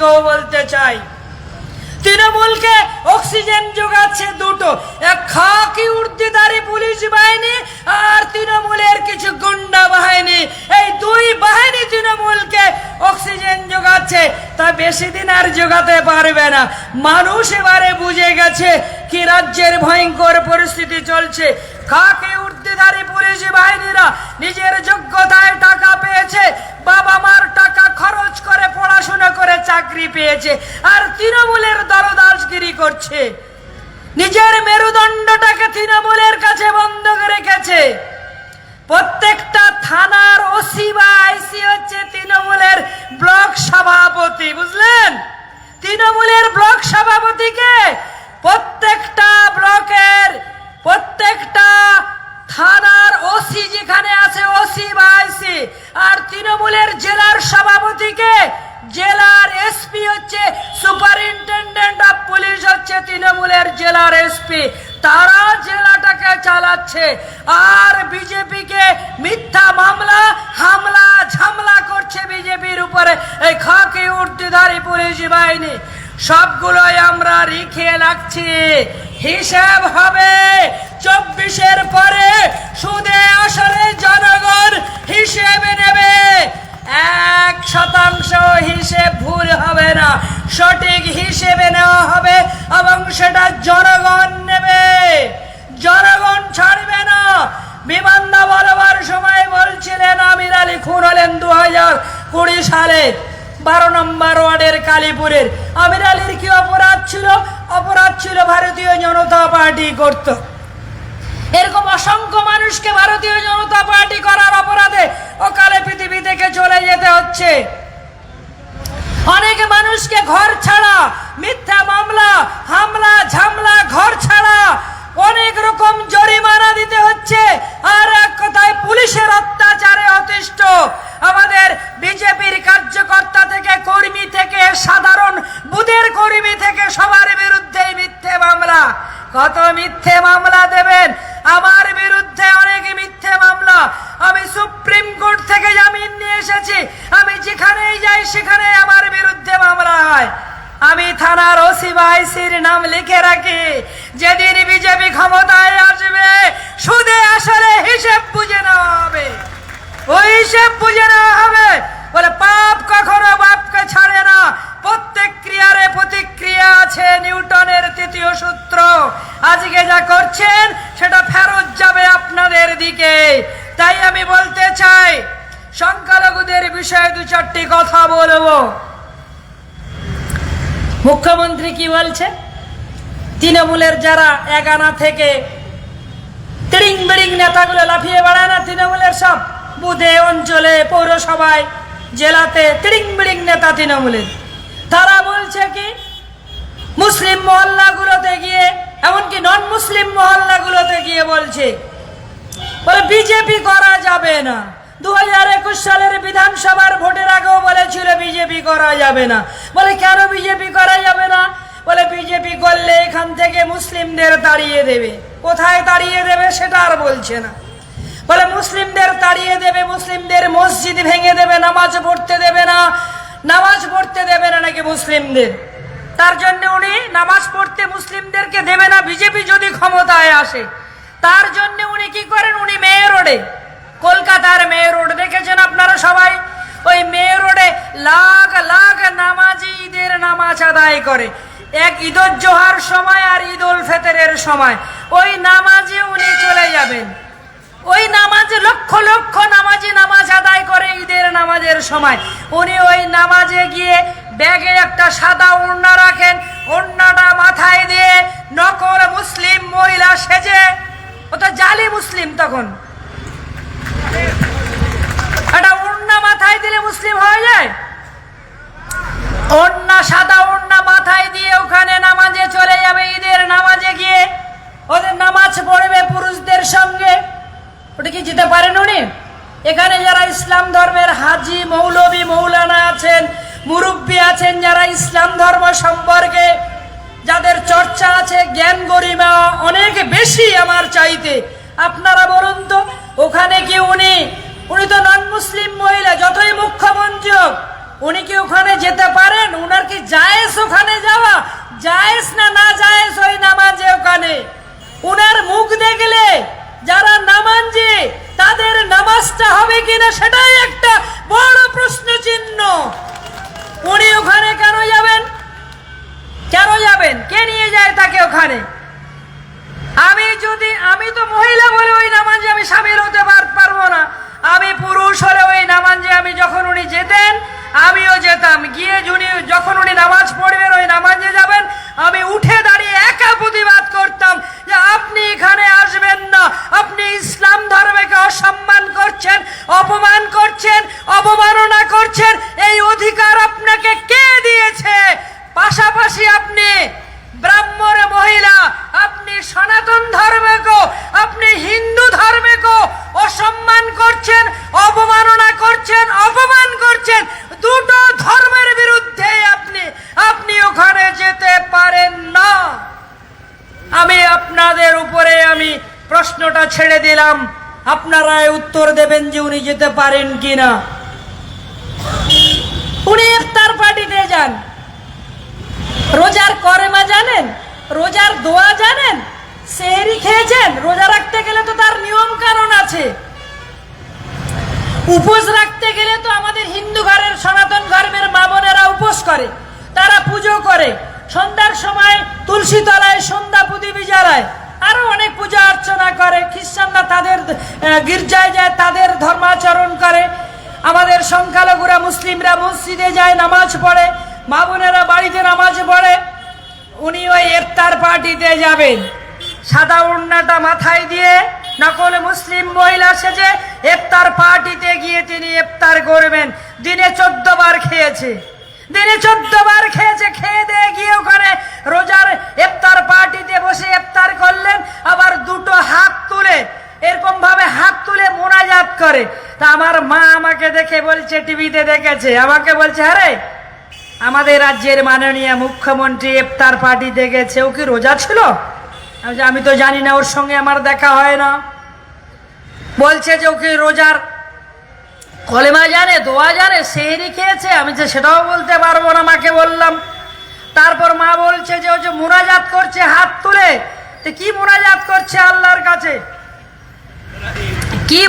বলতে চাই। তৃণমূলকে অক্সিজেন যোগাচ্ছে দুটো। এক খাকি উর্দিদারি পুলিশ বাহিনী আর তৃণমূলের কিছু গুন্ডা বাহিনী। এই দুই বাহিনী তৃণমূলকে অক্সিজেন যোগাচ্ছে। তা বেশি দিন আর যোগাতে পারবে না। মানুষ এবারে বুঝে গেছে কি রাজ্যের ভয়ঙ্কর পরিস্থিতি চলছে। খাকি উর্দিদারি পুলিশ বাহিনীরা নিজের যোগ্যতায় টাকা পেয়েছে। বাবা মার টাকা খরচ করে চাকরি পেয়েছে, আর তৃণমূলের দরদাসগিরি করছে। নিজের মেরুদণ্ডটাকে তৃণমূলের কাছে বন্ধ রেখেছে। প্রত্যেকটা থানার ওসি বা আইসি হচ্ছে তৃণমূলের ব্লক সভাপতি, বুঝলেন? তৃণমূলের ব্লক সভাপতিকে প্রত্যেকটা ব্লকের, প্রত্যেকটা থানার ওসি যেখানে আছে, ওসি বা আইসি। আর তৃণমূলের জেলার সভাপতিকে জেলার এসপি, তারা জেলাটাকে চালাচ্ছে। আর বিজেপিকে মিথ্যা মামলা, হামলা, ঝামলা করছে বিজেপির উপরে। এই খাকি উর্দিধারী পুলিশ বাহিনী, সবগুলোই আমরা রিখে রাখছি। হিসাব হবে চব্বিশের পরে সুদে আসলে জনগণ হিসেবে নেবে। এক শতাংশ হিসেব ভুল হবে না। সঠিক হিসেবে নেওয়া হবে এবং সেটা জনগণ নেবে। জনগণ ছাড়বে না। বিমানদা বলবার সময় বলছিলেন, আমির আলী খুন হলেন দু হাজার কুড়ি সালে। বারো নম্বর ওয়ার্ডের কালীপুরের। আমির আলীর কি অপরাধ ছিল? অপরাধ ছিল ভারতীয় জনতা পার্টি করত এরকম অসংখ্য মানুষকে ভারতীয় জনতা পার্টি করার অপরাধে অকালে পৃথিবী থেকে চলে যেতে হচ্ছে। অনেক মানুষকে ঘর ছাড়া, মিথ্যা মামলা, হামলা, ঝামলা, ঘর ছাড়া অনেক রকম জরিমানা দিতে হচ্ছে। আর এক কথায় পুলিশের অত্যাচারে অতিষ্ঠ। আমাদের বিজেপির কার্যকর্তা থেকে কর্মী থেকে সাধারণ বুথের কর্মী থেকে সবার বিরুদ্ধে মিথ্যে মামলা কত মিথ্যে মামলা দেবেন আমার বিরুদ্ধে অনেক মিথ্যে মামলা আমি সুপ্রিম কোর্ট থেকে জামিন নিয়ে এসেছি আমি যেখানেই যাই সেখানে আমার বিরুদ্ধে মামলা হয় আমি থানার ওসি বা আইসির নাম লিখে রাখি, যেদিন বিজেপি ক্ষমতায় আসবে, সুদে আসলে হিসেব বুঝে নেওয়া হবে। ওই হিসেব বুঝে নেওয়া হবে। বলে, পাপ কখনো বাপকে ছাড়ে না। প্রত্যেক ক্রিয়ারে প্রতিক্রিয়া আছে নিউটনের তৃতীয় সূত্র। আজকে যা করছেন, সেটা ফেরত যাবে আপনাদের দিকে। তাই আমি বলতে চাই, সংখ্যালঘুদের বিষয়ে দু চারটি কথা বলব। মুখ্যমন্ত্রী কি বলছে? তৃণমূলের যারা এগানা থেকে তিরিং বিড়িং নেতাগুলো লাফিয়ে বেড়ায় না তৃণমূলের সব? বুধে অঞ্চলে, পৌরসভায়, জেলাতে তিরিং বিড়িং নেতা তৃণমূলের। তারা বলছে কি, মুসলিম মহল্লাগুলোতে গিয়ে, এমনকি নন মুসলিম মহল্লাগুলোতে গিয়ে বলছে, বলে, বিজেপি করা যাবে না। দু হাজার একুশ সালের বিধানসভার ভোটের আগেও বলেছিল বিজেপি করা যাবে না। বলে, কেন বিজেপি করা যাবে না? বলে, বিজেপি করলে এখান থেকে মুসলিমদের তাড়িয়ে দেবে। কোথায় তাড়িয়ে দেবে সেটা আর বলছে না। বলে, মুসলিমদের তাড়িয়ে দেবে, মুসলিমদের মসজিদ ভেঙে দেবে, নামাজ পড়তে দেবে না। নামাজ পড়তে দেবে না নাকি মুসলিমদের? তার জন্য উনি নামাজ পড়তে মুসলিমদেরকে দেবে না। বিজেপি যদি ক্ষমতায় আসে, তার জন্য উনি কি করেন? উনি মেয়ে রোডে কলকাতার মেয়ে রোড দেখেছেন আপনারা সবাই? ওই মেয়ে রোডে লাখ লাখ নামাজি ঈদের নামাজ আদায় করে। এক ঈদুল জোহার সময় আর ঈদ উল ফেতরের সময়। ওই নামাজে উনি চলে যাবেন। ওই নামাজে লক্ষ লক্ষ নামাজি নামাজ আদায় করে ঈদের নামাজের সময়। উনি ওই নামাজে গিয়ে ব্যাগে একটা সাদা ওড়না রাখেন। ওড়নাটা মাথায় দিয়ে নকল মুসলিম মহিলা সেজে। ও তো জালি মুসলিম তখন একটা ওড়না মাথায় দিলে মুসলিম হয়ে যায়? ওড়না সাদা ওড়না মাথায় দিয়ে ওখানে নামাজে চলে যাবে, ঈদের নামাজে গিয়ে। ওদের নামাজ পড়বে পুরুষদের সঙ্গে। ওটা কি যেতে পারেন উনি? এখানে যারা ইসলাম ধর্মের হাজি, মৌলবী, মৌলানা আছেন, মুরব্বী আছেন, যারা ইসলাম ধর্ম সম্পর্কে যাদের চর্চা আছে, জ্ঞান গরিমা অনেক বেশি আমার চাইতে। আপনারা বলুন তো, ওখানে কি উনি উনি তো নন মুসলিম মহিলা, যতই মুখ্যমন্ত্রী হোক, উনি কি ওখানে যেতে পারেন? উনার কি জায়েজ ওখানে যাওয়া? জায়েজ না না জায়েজ ওই নামাজে ওখানে? উনার মুখ দেখলে যারা নামাজে, তাদের নামাজটা হবে কিনা সেটাই একটা বড় প্রশ্ন চিহ্ন উনি ওখানে কেন যাবেন? কেন যাবেন? কে নিয়ে যায় তাকে ওখানে? আমি যদি, আমি তো মহিলা বলে ওই নামাজে আমি স্বামীর হতে পার- পারব না। আমি পুরুষ হলে ওই নামাজে আমি যখন উনি যেতেন আমিও যেতাম গিয়ে উনি যখন উনি নামাজ পড়বেন ওই নামাজে যাবেন আমি উঠে দাঁড়িয়ে একা প্রতিবাদ করতাম যে আপনি এখানে আসবেন না আপনি ইসলাম ধর্মকে অসম্মান করছেন অপমান করছেন অবমাননা করছেন এই অধিকার আপনাকে কে দিয়েছে পাশাপাশি আপনি ব্রাহ্মণ মহিলা আপনি সনাতন ধর্মকেও আপনি হিন্দু ধর্মকেও অসম্মান করছেন অবমাননা করছেন অপমান করছেন দুটো ধর্মের বিরুদ্ধে আপনি আপনি ওখানে যেতে পারেন না আমি আপনাদের উপরে আমি প্রশ্নটা ছেড়ে দিলাম। আপনারা উত্তর দেবেন যে উনি যেতে পারেন কিনা। উনি ইফতার পার্টিতে যান। রোজার করেমা জানেন? রোজার দোয়া জানেন? সেহরি খেয়েছেন? রোজা রাখতে গেলে তো তার নিয়ম কারণ আছে। উপোস রাখতে গেলে তো আমাদের হিন্দু ঘরের সনাতন ধর্মের মা বোনেরা উপোস করে। তারা পুজো করে। সন্ধ্যার সময় তুলসী তলায় সন্ধ্যা প্রদীপী জ্বালায়। আরও অনেক পূজা অর্চনা করে, খ্রিস্টানরা তাদের গির্জায় যায়, তাদের ধর্মাচরণ করে। আমাদের সংখ্যালঘুরা, মুসলিমরা মসজিদে যায়, নামাজ পড়ে, মা বোনেরা বাড়িতে নামাজ পড়ে। উনি ওই ইফতার পার্টিতে যাবেন। সাদা ওড়নাটা মাথায় দিয়ে নকল মুসলিম মহিলা সেজে ইফতার পার্টিতে গিয়ে তিনি ইফতার করবেন। দিনে চোদ্দ বার খেয়েছে। দিনে চোদ্দ বার খেয়েছে, খেয়ে দিয়ে গিয়ে ওখানে রোজার ইফতার পার্টিতে বসে ইফতার করলেন, আবার দুটো হাত তুলে, এরকম ভাবে হাত তুলে মোনাজাত করে। তা আমার মা আমাকে দেখে বলছে, টিভিতে দেখেছে, আমাকে বলছে আরে আমাদের রাজ্যের মাননীয় মুখ্যমন্ত্রী ইফতার পার্টি দেখেছে, ও কি রোজা ছিল? আমি তো জানি না, ওর সঙ্গে আমার দেখা হয় না। বলছে যে, ওকে রোজার কলেমা জানে, দোয়া জানে সেহরি খেয়েছে আমি যে সেটাও বলতে পারব না, মাকে বললাম। তারপর মা বলছে যে ও যে মোনাজাত করছে, হাত তুলে। তো কি মোনাজাত করছে আল্লাহর কাছে? কি